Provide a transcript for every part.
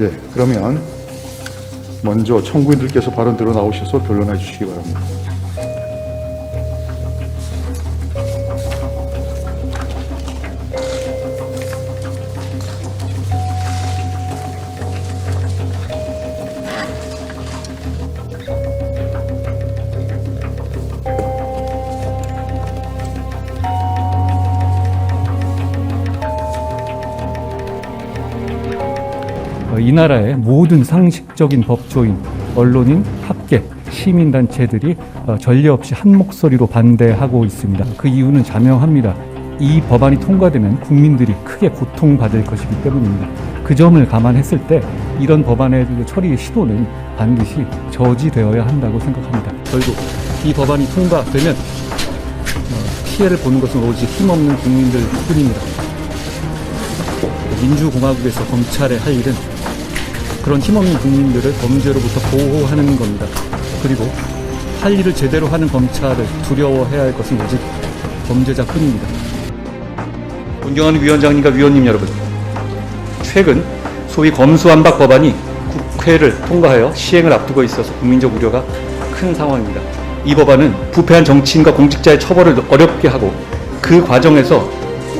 예, 그러면 먼저 청구인들께서 발언 들어 나오셔서 변론해 주시기 바랍니다. 이 나라의 모든 상식적인 법조인, 언론인, 학계, 시민단체들이 어, 전례 없이 한 목소리로 반대하고 있습니다. 그 이유는 자명합니다. 이 법안이 통과되면 국민들이 크게 고통받을 것이기 때문입니다. 그 점을 감안했을 때 이런 법안의 그 처리 시도는 반드시 저지되어야 한다고 생각합니다. 결국 이 법안이 통과되면 어, 피해를 보는 것은 오직 힘없는 국민들 뿐입니다. 민주공화국에서 검찰의 할 일은 그런 힘없는 국민들을 범죄로부터 보호하는 겁니다. 그리고 할 일을 제대로 하는 검찰을 두려워해야 할 것은 오직 범죄자뿐입니다. 존경하는 위원장님과 위원님 여러분, 최근 소위 검수완박 법안이 국회를 통과하여 시행을 앞두고 있어서 국민적 우려가 큰 상황입니다. 이 법안은 부패한 정치인과 공직자의 처벌을 어렵게 하고 그 과정에서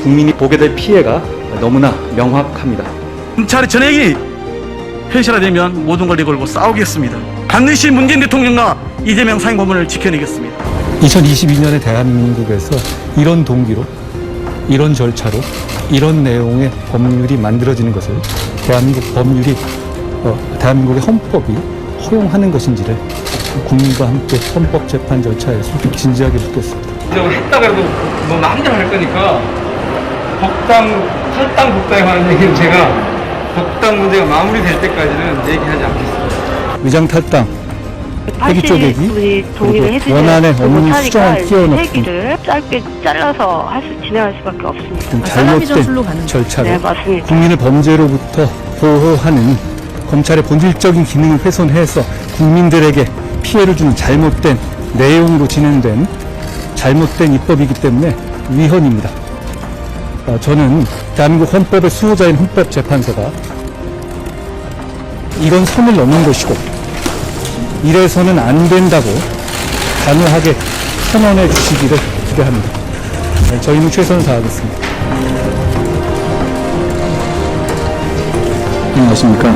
국민이 보게 될 피해가 너무나 명확합니다. 검찰의 전액이 폐쇄화되면 모든 걸 내걸고 싸우겠습니다. 반드시 문재인 대통령과 이재명 사행법원을 지켜내겠습니다. 2022년에 대한민국에서 이런 동기로, 이런 절차로, 이런 내용의 법률이 만들어지는 것을 대한민국 법률이, 어, 대한민국의 헌법이 허용하는 것인지를 국민과 함께 헌법 재판 절차에서 진지하게 묻겠습니다. 했다고 해도 뭐 마음대로 할 거니까 복당, 탈당 복당에 관한 얘기는 제가 복당 문제가 마무리될 때까지는 얘기하지 않겠습니다. 위장 탈당, 회기 쪼개기, 그리고 원안에 없는 수정을 끼워넣기. 회기를 짧게 잘라서 할 수, 진행할 수밖에 없습니다. 잘못된 가는 절차로 네, 맞습니다. 국민을 범죄로부터 보호하는 검찰의 본질적인 기능을 훼손해서 국민들에게 피해를 주는 잘못된 내용으로 진행된 잘못된 입법이기 때문에 위헌입니다. 어, 저는 대한민국 헌법의 수호자인 헌법재판소가 이런 선을 넘는 것이고 이래서는 안 된다고 단호하게 선언해 주시기를 기대합니다. 네, 저희는 최선을 다하겠습니다. 안녕하십니까.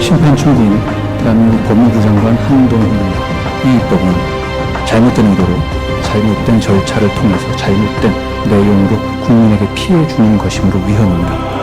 심판총리인 대한민국 법무부 장관 한동훈입니다. 이 입법은 잘못된 의도로 잘못된 절차를 통해서 잘못된 내용으로 국민에게 피해 주는 것이므로 위헌입니다.